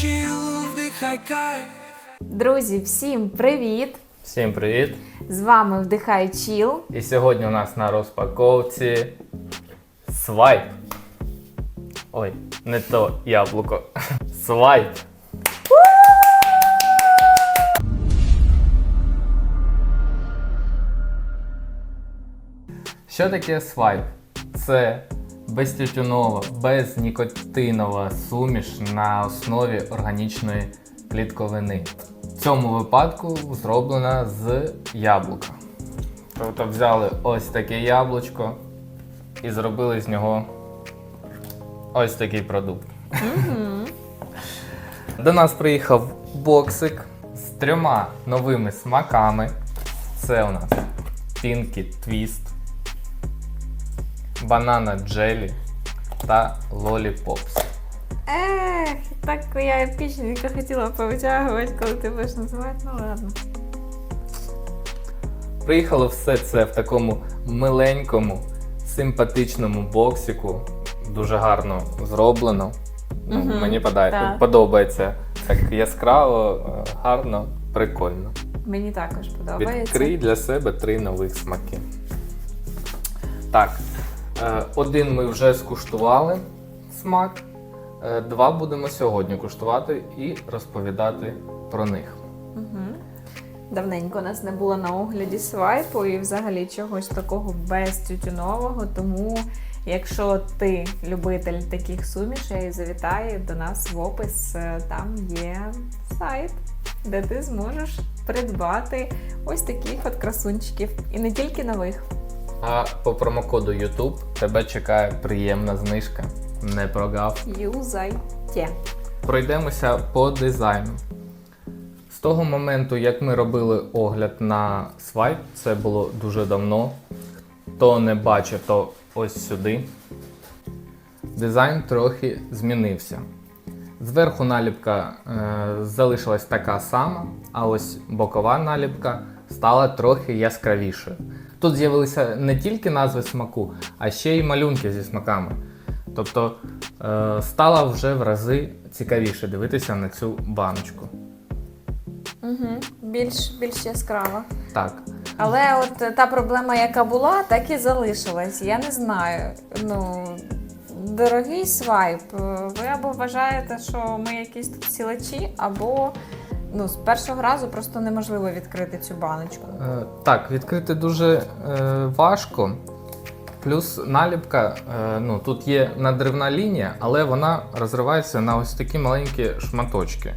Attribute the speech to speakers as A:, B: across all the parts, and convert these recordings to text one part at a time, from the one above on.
A: чил, вдихай кайф.
B: Друзі, всім привіт!
C: Всім привіт!
B: З вами Вдихай Чіл.
C: І сьогодні у нас на розпаковці свайп. Ой, не то яблуко. Свайп. Що таке свайп? Це безтютюнова, безнікотинова суміш на основі органічної клітковини. В цьому випадку зроблена з яблука. Тобто взяли ось таке яблучко і зробили з нього ось такий продукт. До нас приїхав боксик з трьома новими смаками. Це у нас Pinky Twist, Банана Джелі та Lollipops.
B: Ех, так я епічненько хотіла повитягувати, коли ти будеш називати, ну ладно.
C: Приїхало все це в такому миленькому, симпатичному боксику. Дуже гарно зроблено. Ну,
B: Мгм,
C: Мені подає-
B: так.
C: подобається. Так яскраво, е, гарно, прикольно.
B: Мені також подобається.
C: Відкрий для себе три нових смаки. Так, один ми вже скуштували смак. е, Два будемо сьогодні куштувати і розповідати про них.
B: Мгм. Давненько нас не було на огляді свайпу і взагалі чогось такого безтютюнового. Тому, якщо ти любитель таких сумішей, завітай до нас в опис. е, Там є сайт, де ти зможеш придбати ось таких от красунчиків. І не тільки нових.
C: А по промокоду YouTube тебе чекає приємна знижка. Не прогав.
B: Юзайте.
C: Пройдемося по дизайну. З того моменту, як ми робили огляд на свайп, це було дуже давно. Хто не бачив, то ось сюди. Дизайн трохи змінився. Зверху наліпка е, залишилась така сама, а ось бокова наліпка стала трохи яскравішою. Тут з'явилися не тільки назви смаку, а ще й малюнки зі смаками. Тобто е, стало вже в рази цікавіше дивитися на цю баночку.
B: Угу. Більш, більш яскраво.
C: Так,
B: Але от та проблема, яка була, так і залишилась. Я не знаю. Ну, дорогий свайп, ви або вважаєте, що ми якісь тут сілачі, або ну, з першого разу просто неможливо відкрити цю баночку.
C: Е, Так, відкрити дуже е, важко. Плюс наліпка, е, ну тут є надривна лінія, але вона розривається на ось такі маленькі шматочки.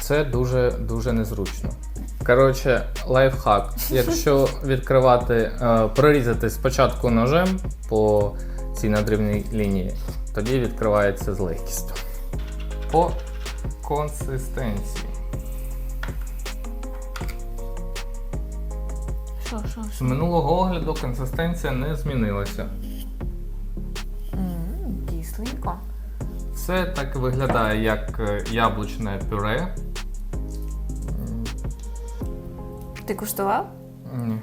C: Це дуже дуже незручно. Коротше, лайфхак. Якщо відкривати, е, прорізати спочатку ножем по цій надривній лінії, тоді відкривається з легкістю. По консистенції.
B: Що, що,
C: З минулого огляду консистенція не змінилася.
B: Кисленько.
C: Все так виглядає як е, яблучне пюре.
B: Ти куштував?
C: Ні.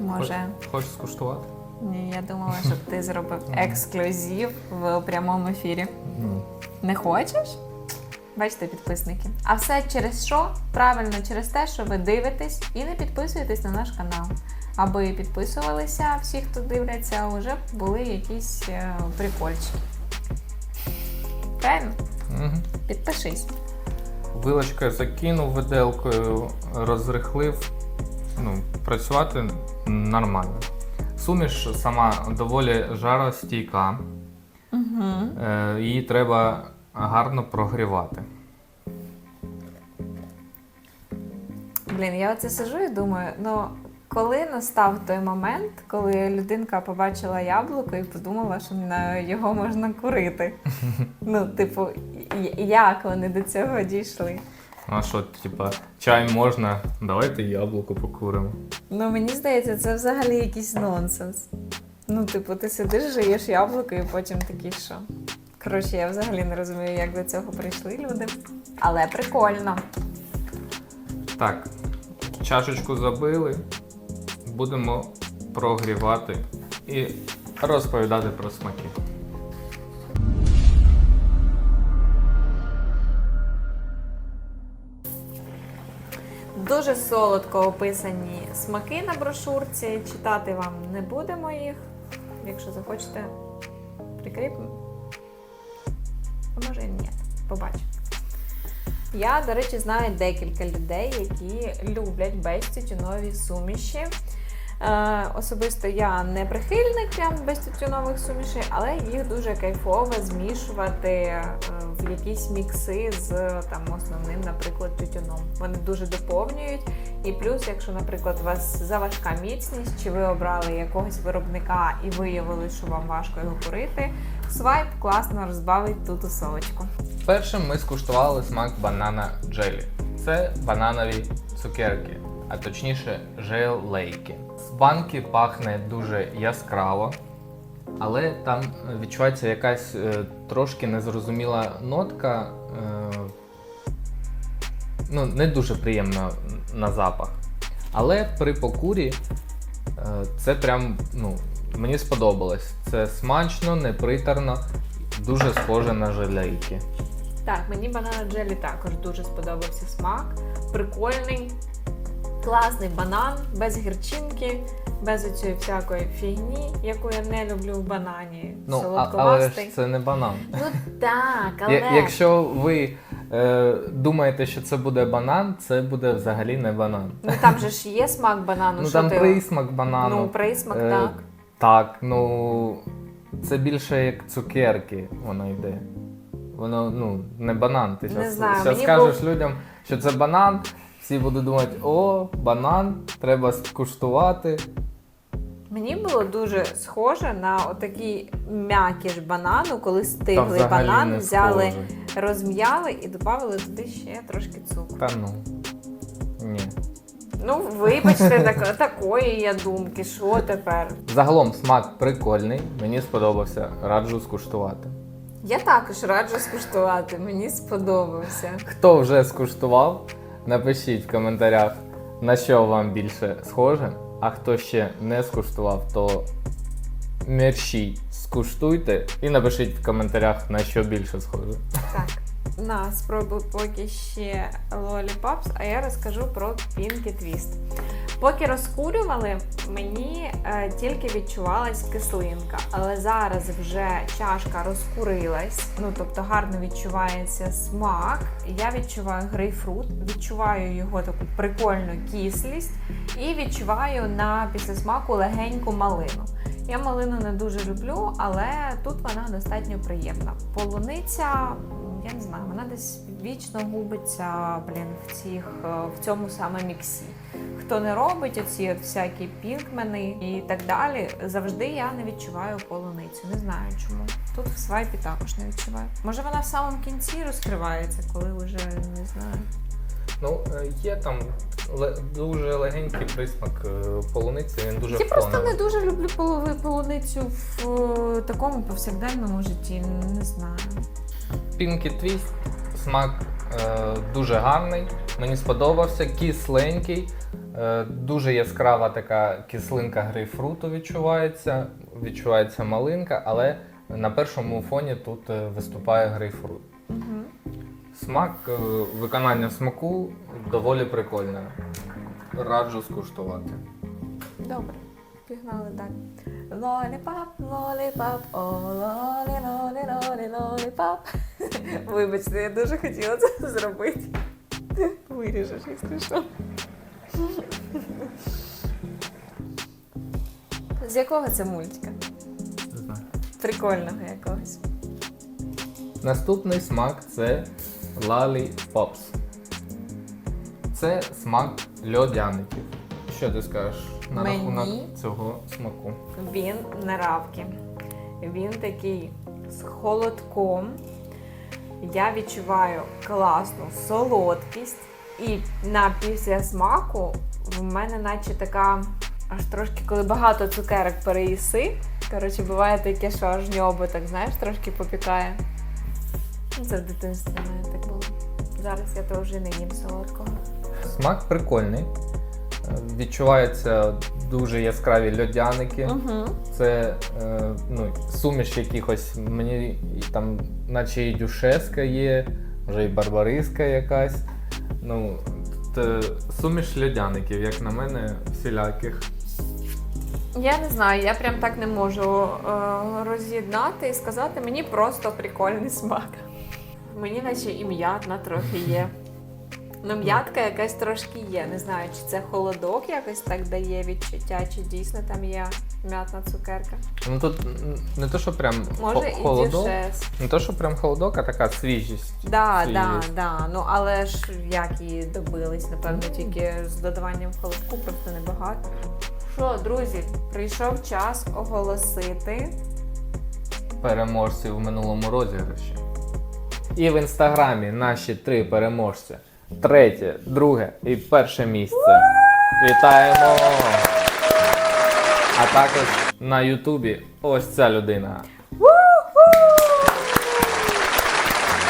B: Може.
C: Хоч- Хочеш скуштувати?
B: Ні, я думала, щоб ти зробив ексклюзив в прямому ефірі.
C: Ні.
B: Не хочеш? Бачите, підписники. А все через що? Правильно, через те, що ви дивитесь і не підписуєтесь на наш канал. Аби підписувалися всі, хто дивляться, вже були якісь е, прикольчики. Правильно?
C: Угу.
B: Підпишись.
C: Вилочкою закинув виделкою, розрихлив. Ну, працювати нормально. Суміш сама доволі жаростійка.
B: Угу.
C: Е, Її треба гарно прогрівати.
B: Блін, я оце сижу і думаю, ну коли настав той момент, коли людинка побачила яблуко і подумала, що на його можна курити. Ну, типу, як вони до цього дійшли?
C: А що, типа, чай можна, давайте яблуко покуримо.
B: Ну, мені здається, це взагалі якийсь нонсенс. Ну, типу, ти сидиш, жуєш яблуко і потім такий, що. Коротше, я взагалі не розумію, як до цього прийшли люди. Але прикольно.
C: Так, чашечку забили, будемо прогрівати і розповідати про смаки.
B: Дуже солодко описані смаки на брошурці. Читати вам не будемо їх. Якщо захочете, прикріпимо. Побачимо. Я, до речі, знаю декілька людей, які люблять безтютюнові суміші. Е, особисто я не прихильник прям безтютюнових сумішей, але їх дуже кайфово змішувати е, в якісь мікси з там основним, наприклад, тютюном. Вони дуже доповнюють. І плюс, якщо, наприклад, у вас заважка міцність, чи ви обрали якогось виробника і виявили, що вам важко його курити, свайп класно розбавить ту тусовочку.
C: Першим ми скуштували смак банана джелі. Це бананові цукерки, а точніше желейки. З банки пахне дуже яскраво, але там відчувається якась е, трошки незрозуміла нотка. Е, ну, не дуже приємна на запах. Але при покурі е, це прям ну, мені сподобалось. Це смачно, неприторно, дуже схоже на желейки.
B: Так, мені банана джелі також дуже сподобався смак. Прикольний, класний банан, без гірчинки, без оцієї всякої фігні, яку я не люблю в банані.
C: Ну, але ж це не банан.
B: Ну так, але
C: Я- Якщо ви е, думаєте, що це буде банан, це буде взагалі не банан.
B: ну, там же ж є смак банану.
C: Ну
B: що
C: там
B: ти...
C: присмак банану.
B: Ну, присмак,
C: Е,
B: так.
C: Так, ну це більше як цукерки воно йде. Воно ну не банан. Ти
B: Не
C: зараз
B: мені
C: скажеш
B: був-
C: людям, що це банан, всі будуть думати, о, банан, треба скуштувати.
B: Мені було дуже схоже на отакий м'якіш банану, коли стиглий банан взяли, розм'яли і додали туди ще трошки цукру.
C: Та ну. Ні.
B: Ну, вибачте, так, такої я думки. Що тепер?
C: Загалом смак прикольний, мені сподобався, раджу скуштувати.
B: Я також раджу скуштувати, мені сподобався.
C: Хто вже скуштував, напишіть в коментарях, на що вам більше схоже. А хто ще не скуштував, то мерщій скуштуйте і напишіть в коментарях, на що більше схоже.
B: Так, на спробуй поки ще Lollipops, а я розкажу про Pinky Twist. Поки розкурювали, мені е, тільки відчувалась кислинка, але зараз вже чашка розкурилась, ну тобто гарно відчувається смак. Я відчуваю грейпфрут, відчуваю його таку прикольну кислість і відчуваю на післясмаку легеньку малину. Я малину не дуже люблю, але тут вона достатньо приємна. Полуниця, я не знаю, вона десь вічно губиться блін, в, цих, е, в цьому саме міксі. Хто не робить оці от всякі пінкмени і так далі, завжди я не відчуваю полуницю. Не знаю чому. Тут в свайпі також не відчуваю. Може вона в самому кінці розкривається, коли вже не знаю.
C: Ну, е, є там дуже легенький присмак е, полуниці, він дуже
B: Я просто не дуже люблю полуницю в е, такому повсякденному житті. Не знаю.
C: Pinky Twist, смак е, дуже гарний, мені сподобався, кисленький, дуже яскрава така кислинка грейпфруту відчувається, відчувається малинка, але на першому фоні тут е, виступає грейпфрут.
B: Угу.
C: Смак, е, виконання смаку доволі прикольне. Раджу скуштувати.
B: Добре, пігнали далі. Лоліпап, лоліпап, о, лолі, лолі, лолі, лоліпап. Вибачте, я дуже хотіла це зробити. Виріжеш, якщо що. З якого це мультика?
C: Не знаю.
B: Прикольного якогось.
C: Наступний смак це Lollipops. Це смак льодяників. Що ти скажеш на
B: Мені?
C: рахунок цього смаку?
B: Він на равки. Він такий з холодком. Я відчуваю класну солодкість. І на після смаку в мене наче така аж трошки, коли багато цукерок переїси. Коротше, буває таке, що аж ньобо, так знаєш, трошки попікає. Ну, Це в дитинстві в мене так було. Зараз я то вже не їм солодкого.
C: Смак прикольний. Відчуваються дуже яскраві льодяники.
B: Угу.
C: Це е, ну, суміш якихось, мені там, наче і дюшеска є, вже і барбариска якась. Ну, е, суміш льодяників, як на мене, всіляких.
B: Я не знаю, я прям так не можу е, роз'єднати і сказати, мені просто прикольний смак. Мені наче і м'ятна трохи є. Ну, м'ятка якась трошки є. Не знаю, чи це холодок якось так дає відчуття, чи дійсно там є м'ятна цукерка.
C: Ну тут не то, що прям
B: Може і
C: холодок.
B: дюшес.
C: Не то, що прям холодок, а така свіжість.
B: Да,
C: Свіжість.
B: да, да. Ну але ж як її добились, напевно, тільки з додаванням холодку, просто небагато. Що, друзі, прийшов час оголосити.
C: переможців в минулому розіграші. І в інстаграмі наші три переможця. Третє, друге і перше місце. Вітаємо! А також на Ютубі ось ця людина.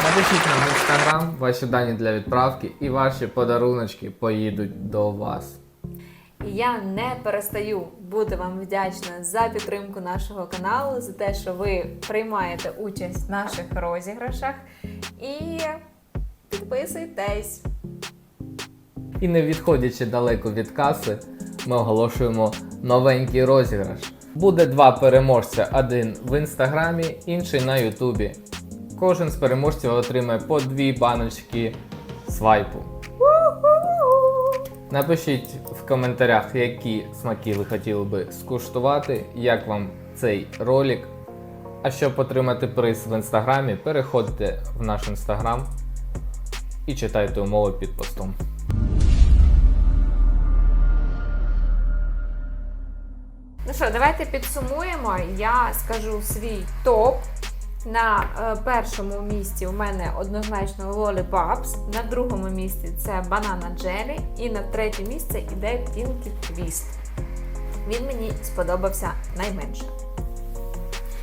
C: Напишіть нам в інстаграм ваші дані для відправки і ваші подаруночки поїдуть до вас.
B: І я не перестаю бути вам вдячна за підтримку нашого каналу, за те, що ви приймаєте участь в наших розіграшах. І підписуйтесь.
C: І не відходячи далеко від каси, ми оголошуємо новенький розіграш. Буде два переможця: один в інстаграмі, інший на Ютубі. Кожен з переможців отримає по дві баночки свайпу. Напишіть в коментарях, які смаки ви хотіли би скуштувати, як вам цей ролик. А щоб отримати приз в інстаграмі, переходьте в наш інстаграм і читайте умови під постом.
B: Ну що, давайте підсумуємо. Я скажу свій топ. На е, першому місці у мене однозначно Lollipops, на другому місці це Banana Jelly і на третє місце іде Pinky Twist. Він мені сподобався найменше.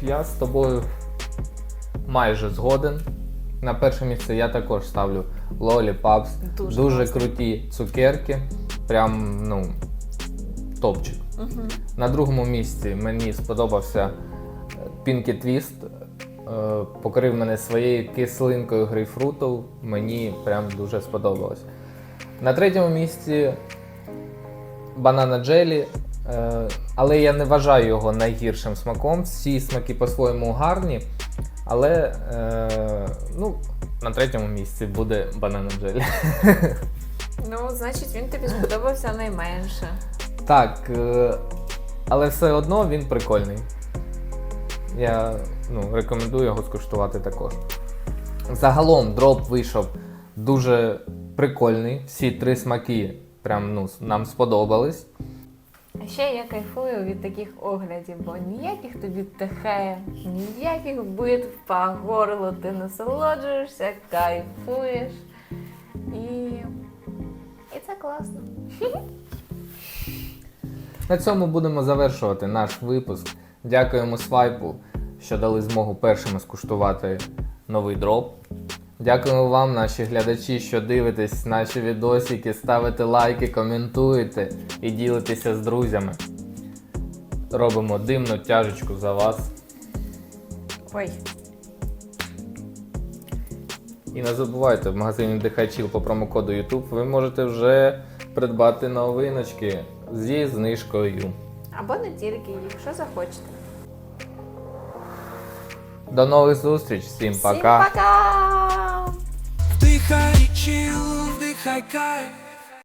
C: Я з тобою майже згоден. На перше місце я також ставлю Lollipops.
B: Дуже
C: Дуже, круті цукерки. Прям, ну, топчик. На другому місці мені сподобався Pinky Twist. Покрив мене своєю кислинкою грейпфруту. Мені прям дуже сподобалось. На третьому місці Banana Jelly. Е, Але я не вважаю його найгіршим смаком. Всі смаки по-своєму гарні. Але е, ну, на третьому місці буде Banana Jelly.
B: Ну, значить, він тобі сподобався найменше.
C: Так, е, але все одно він прикольний. Я ну, рекомендую його скуштувати також. Загалом дроп вийшов дуже прикольний. Всі три смаки прям ну, нам сподобались.
B: А ще я кайфую від таких оглядів, бо ніяких тобі ТХ, ніяких битв по горлу, ти насолоджуєшся, кайфуєш. І, і це класно.
C: На цьому будемо завершувати наш випуск. Дякуємо свайпу, що дали змогу першими скуштувати новий дроп. Дякуємо вам, наші глядачі, що дивитесь наші відосики, ставите лайки, коментуєте і ділитеся з друзями. Робимо димну тяжечку за вас.
B: Ой,
C: І не забувайте, в магазині Дихайчіл по промокоду YouTube ви можете вже придбати новиночки зі знижкою.
B: або не тільки, якщо захочете.
C: До нових зустріч, всім
B: Всім
C: пока!
B: пока!
A: Вдихай чил, вдихай кайф